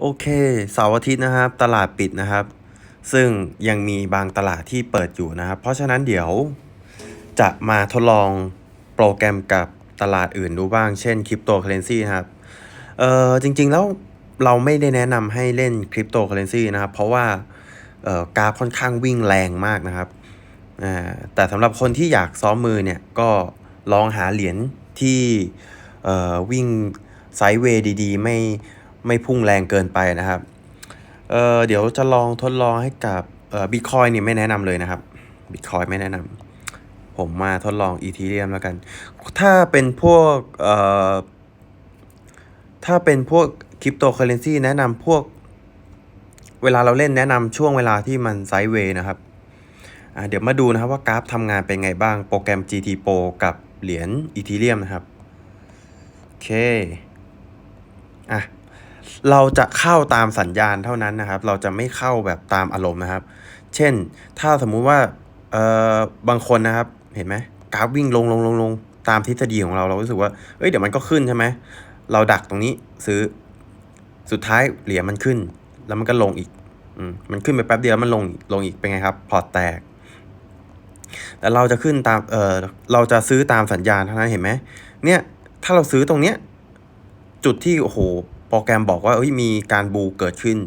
โอเคเสาร์อาทิตย์นะครับ ตลาดปิดนะครับ ซึ่งยังมีบางตลาดที่เปิดอยู่นะครับ เพราะฉะนั้นเดี๋ยวจะมาทดลองโปรแกรมกับตลาดอื่นดูบ้าง เช่นคริปโตเคอเรนซีนะครับ เออจริง ๆ แล้วเราไม่ได้แนะนำให้เล่นคริปโตเคอเรนซีนะครับ เพราะว่าเอ่อกราฟค่อนข้างวิ่งแรงมากนะครับอ่าแต่สำหรับคนที่อยากซ้อมมือเนี่ย ก็ลองหาเหรียญที่เอ่อวิ่งไซด์เวย์ดี ๆ ไม่ ไม่พุ่งแรงเกินไปนะครับเออเดี๋ยวจะลองทดลองให้กับเออบิตคอยนี่ไม่แนะนำเลยนะครับบิตคอยไม่แนะนำผมมาทดลองอีทีเรียมแล้วกัน ถ้าเป็นพวกเอ่อถ้าเป็นพวกคริปโตเคอเรนซีแนะนำพวก เวลาเราเล่นแนะนำช่วงเวลาที่มันไซด์เวย์นะครับเดี๋ยวมาดูนะครับว่ากราฟทำงานเป็นไงบ้างโปรแกรม GT Pro กับเหรียญอีทีเรียมนะครับ โอเค อะ เราจะเข้าตามสัญญาณเท่านั้นนะครับ เราจะไม่เข้าแบบตามอารมณ์นะครับ เช่น ถ้าสมมุติว่าเอ่อบางคนนะครับ เห็นไหมกราฟวิ่งลงลงลงลงตามทฤษฎีของเราเรารู้สึกว่าเอ้ยเดี๋ยวมันก็ขึ้นใช่ไหมเราดักตรงนี้ซื้อสุดท้ายเหรียญมันขึ้น แล้วมันก็ลงอีกอืมมันขึ้นไปแป๊บเดียวมันลงลงอีกเป็นไงครับ พอร์ตแตกแต่เราจะขึ้นตามเอ่อเราจะซื้อตามสัญญาณเท่านั้นเห็นไหมเนี่ย ถ้าเราซื้อตรงเนี้ยจุดที่โอ้โห รแกรมบอกว่าเอ้ยมีการบูเกิดขึ้น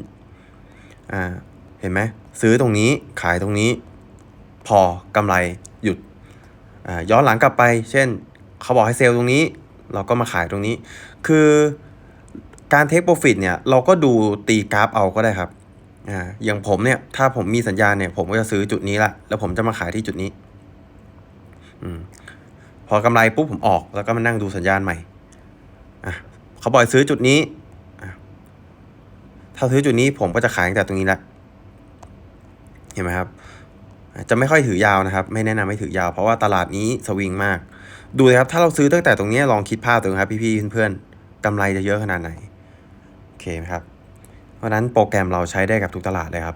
อ่าเห็นไหมซื้อตรงนี้ขายตรงนี้ พอกำไรหยุดอ่าย้อนหลังกลับไป เช่น เขาบอกให้เซลล์ตรงนี้ เราก็มาขายตรงนี้ คือการเทคโปรฟิตเนี่ยเราก็ดูตีกราฟเอาก็ได้ครับอ่าอย่างผมเนี่ยถ้าผมมีสัญญาณเนี่ยผมก็จะซื้อจุดนี้ละแล้วผมจะมาขายที่จุดนี้อืมพอกำไรปุ๊บผมออกแล้วก็มานั่งดูสัญญาณใหม่อะเขาบอกซื้อจุดนี้ ถ้าซื้อจุดนี้ผมก็จะขายตั้งแต่ตรงนี้ละเห็นไหมครับ จะไม่ค่อยถือยาวนะครับ ไม่แนะนำให้ถือยาว เพราะว่าตลาดนี้สวิงมาก ดูเลยครับถ้าเราซื้อตั้งแต่ตรงนี้ลองคิดภาพดูครับพี่ๆเพื่อนๆกำไรจะเยอะขนาดไหนโอเคไหมครับ เพราะนั้นโปรแกรมเราใช้ได้กับทุกตลาดเลยครับ